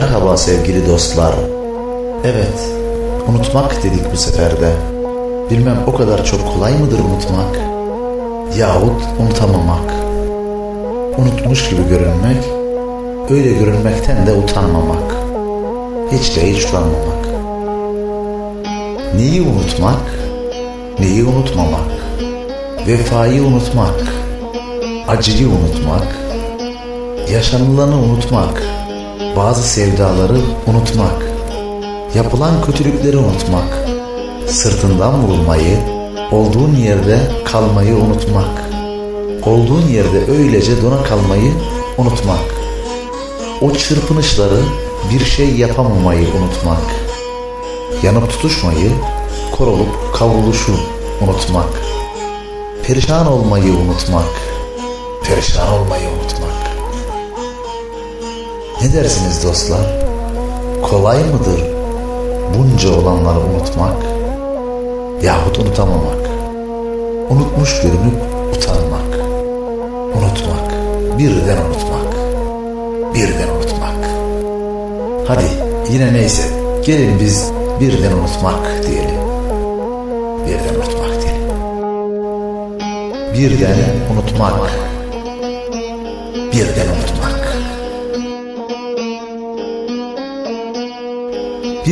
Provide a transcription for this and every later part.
Merhaba sevgili dostlar. Evet, unutmak dedik bu seferde. Bilmem o kadar çok kolay mıdır unutmak? Yahut unutamamak. Unutmuş gibi görünmek, öyle görünmekten de utanmamak. Hiç de hiç utanmamak. Neyi unutmak? Neyi unutmamak? Vefayı unutmak, acıyı unutmak, yaşanılanı unutmak, bazı sevdaları unutmak, yapılan kötülükleri unutmak, sırtından vurulmayı, olduğun yerde kalmayı unutmak, olduğun yerde öylece dona kalmayı unutmak, o çırpınışları bir şey yapamamayı unutmak, yanıp tutuşmayı, kor olup kavruluşu unutmak, perişan olmayı unutmak, perişan olmayı unutmak. Ne dersiniz dostlar? Kolay mıdır bunca olanları unutmak yahut unutamamak? Unutmuş görünüp utanmak, unutmak, birden unutmak, birden unutmak. Hadi yine neyse gelin biz birden unutmak diyelim. Birden unutmak diyelim. Birden unutmak.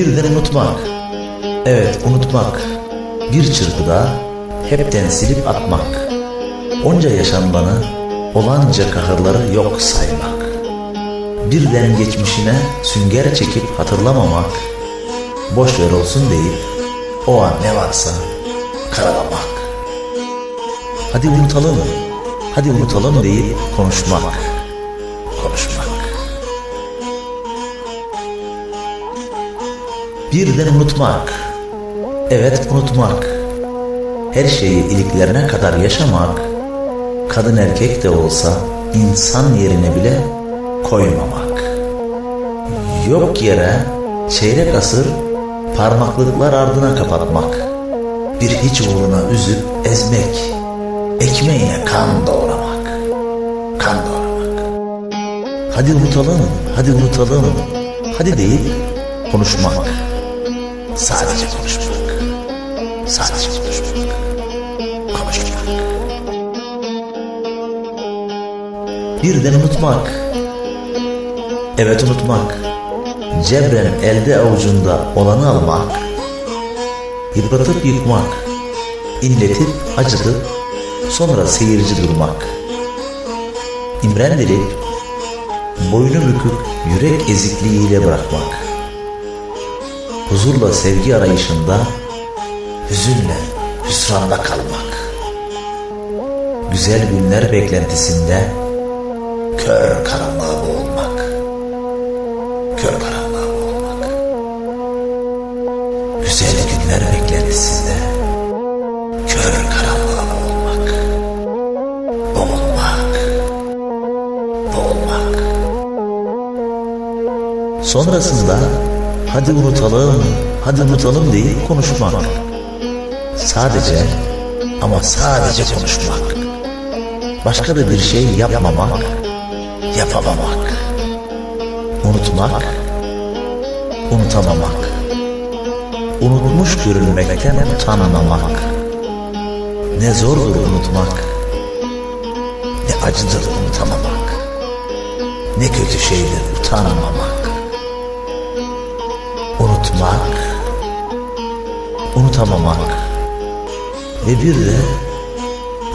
Birden unutmak. Evet unutmak. Bir çırpıda hepten silip atmak. Onca yaşanmanı, olanca kahırları yok saymak. Birden geçmişine sünger çekip hatırlamamak. Boş ver olsun deyip o an ne varsa karalamak. Hadi unutalım, hadi unutalım deyip konuşmak. Konuşmak. Birden unutmak. Evet unutmak. Her şeyi iliklerine kadar yaşamak, kadın erkek de olsa insan yerine bile koymamak. Yok yere çeyrek asır parmaklıklar ardına kapatmak. Bir hiç uğruna üzüp ezmek, ekmeğine kan doğramak. Kan doğramak. Hadi unutalım, hadi unutalım, hadi deyip konuşmak. Sadece konuşmak. Sadece konuşmak. Konuşmak. Birden unutmak. Evet unutmak. Cebren elde avucunda olanı almak. Yıpratıp yıkmak. inletip acıtıp sonra seyirci durmak. İmrendirip boynu büküp yürek ezikliğiyle bırakmak huzurla sevgi arayışında, hüzünle, hüsranda kalmak. Güzel günler beklentisinde kör karanlığa boğulmak. Kör karanlığa boğulmak. Güzel günler beklentisinde kör karanlığa boğulmak. Boğulmak. Boğulmak. Sonrasında hadi unutalım, hadi unutalım deyip konuşmak. Sadece ama sadece konuşmak. Başka da bir şey yapmamak, yapamamak. Unutmak, unutamamak. Unutmuş görünmekten utanmamak. Ne zordur unutmak, ne acıdır unutamamak. Ne kötü şeydir utanmamak unutmak, unutamamak ve bir de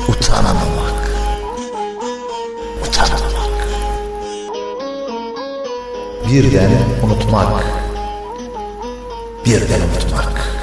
utanamamak. Utanamamak. Birden unutmak. Birden unutmak.